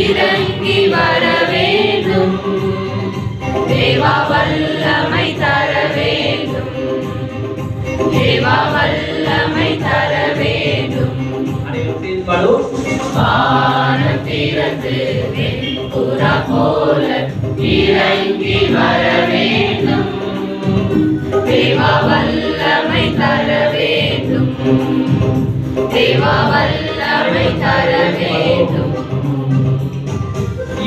இறங்கி வர வேண்டும். தேவா வல்லமை தர வேண்டும். தேவா வல்லமை தர வேண்டும். வானம் திறந்து புறா போல இறங்கி வர வேண்டும். தேவா வல்லமை தர வேண்டும். தேவா வல்லமை தர வேண்டும்.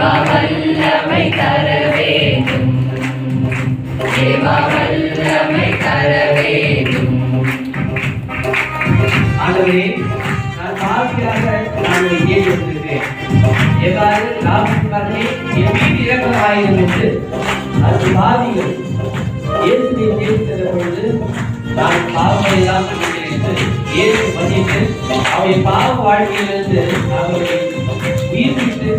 தேவா வல்லமை தர வேண்டும். தேவா வல்லமை தர வேண்டும். ஆகவே நான் பாவியாக நான் ஒரு கேள்வி எவ்வாறு என் மீது அது பாவிகள் இயேசுவை தேர்ந்தெடுத்த பொழுது நான் பாவங்களை இயேசு அவருடைய பாவ வாழ்க்கையிலிருந்து அவர்களை உயிர்விட்டு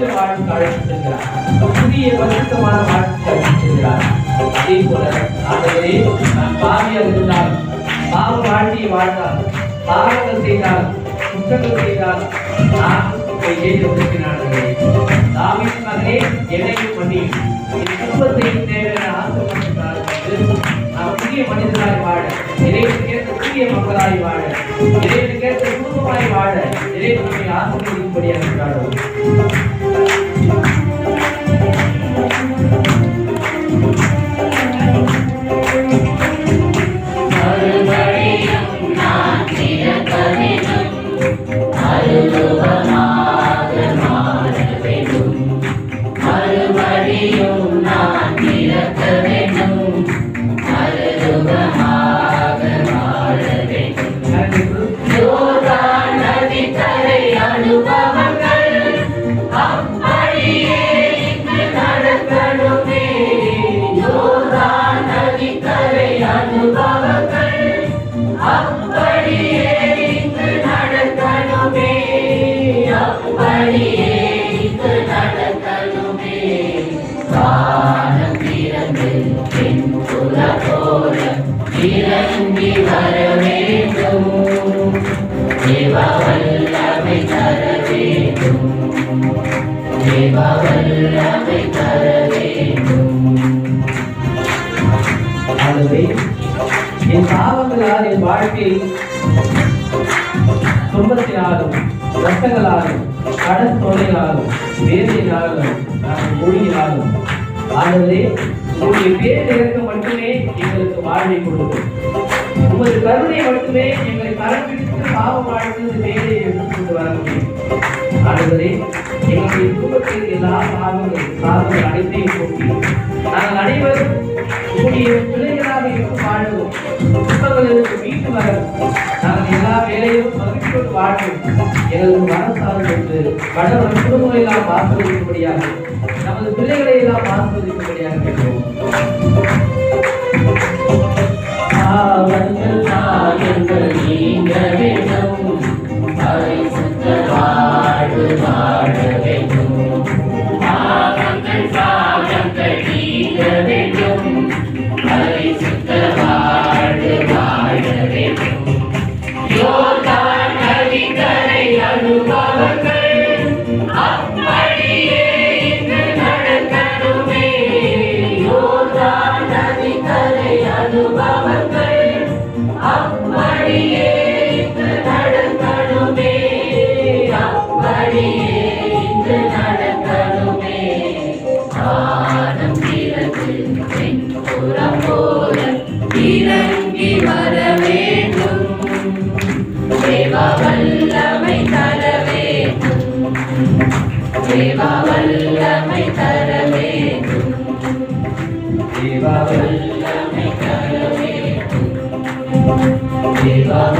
புதிய வாழ்க்கை அழைத்து செல்கிறார் புதிய பரிசுத்தமான வாழ்க்கை அழைத்து செல்கிறார் அதே போல ஆண்டவரே நான் பாவியாக இருந்தால் பாவ வாழ்க்கையை வாழ்ந்தால் பாவங்கள் செய்தால் குற்றங்கள் செய்தால் நான் உங்களை ஏற்றுக்கொண்டிருக்கிறான் தாவின் மகனே என்னையும் பண்ணி என் குடும்பத்தையும் தேவையான ஆசிரியர் நான் புதிய மனிதனாய் வாழ இறைவனுக்கேற்ற புதிய மக்களாய் வாழ இறைவனுக்கேற்ற குடும்பமாய் வாழ என் பாவங்களால் என் வாழ்க்கை துன்பத்தினாலும் நஷ்டங்களாலும் கடன் தொலைகளாலும் வேதையினாலும் மொழியினாலும் ஆகவே உங்களுடைய பேரிறக்கம் மட்டுமே எங்களுக்கு வாழ்வை கொடுக்கும். உமது கருணை மட்டுமே எங்களை கரம்பிடித்து பாவ வாழ்க்கையில் மேலே எடுத்துக் கொண்டு வர முடியும் ஆகவே எங்களுடைய குடும்பத்தில் எல்லா பாவங்கள் சாதங்கள் அனைத்தையும் போக்கி நாங்கள் அனைவரும் உங்களுடைய பிள்ளைகளாக மகிழ்ச்சியாக இருக்கும் வாழவும். துன்பங்களிலிருந்து மீண்டு வர நாங்கள் எல்லா வேலையும் மகிழ்ச்சியோடு வாழ்வோம். எங்களுக்கு மனசாரம் என்று கடவுள் குடும்பங்களை எல்லாம் ஆசிர்வதிக்கும்படியாக நமது பிள்ளைகளை எல்லாம் ஆசிர்வதிக்கும்படியாக கேட்கிறோம். பாவங்கள் தென்புறம் போல இறங்கி வர வேண்டும். தேவ வல்லமை தர வேண்டும். தேவ வல்லமை தர வேண்டும். தேவாவல் வல்லமை தர வேண்டும். தேவ